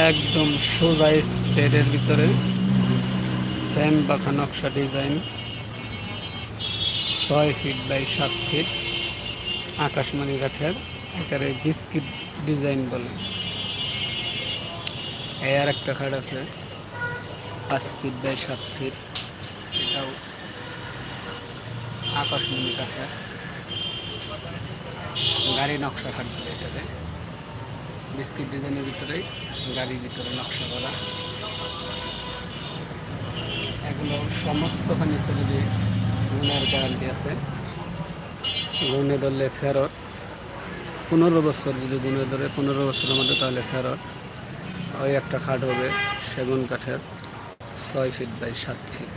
একদম সোজা স্ট্রেটের ভিতরে সেম বাঁকা নকশা ডিজাইন। ছয় ফিট বাই সাত ফিট আকাশমণি কাঠের, এটারে বিস্কিট ডিজাইন বলে। আর একটা খাট আছে, পাঁচ ফিট বাই সাত ফিট। এটাও আকাশমণি কাঠের। গাড়ি নকশা খাট বলে এটাতে বিস্কিট ডিজাইনের ভিতরে, গাড়ির ভিতরে নকশা করা। এগুলো সমস্ত ফার্নিচারেরই গুণের গ্যারান্টি আছে। গুণে ধরলে ফেরত। পনেরো বছর যদি গুণে ধরে পনেরো বছরের মধ্যে তাহলে ফেরত। ওই একটা খাট হবে সেগুন কাঠের, ছয় ফিট বাই সাত ফিট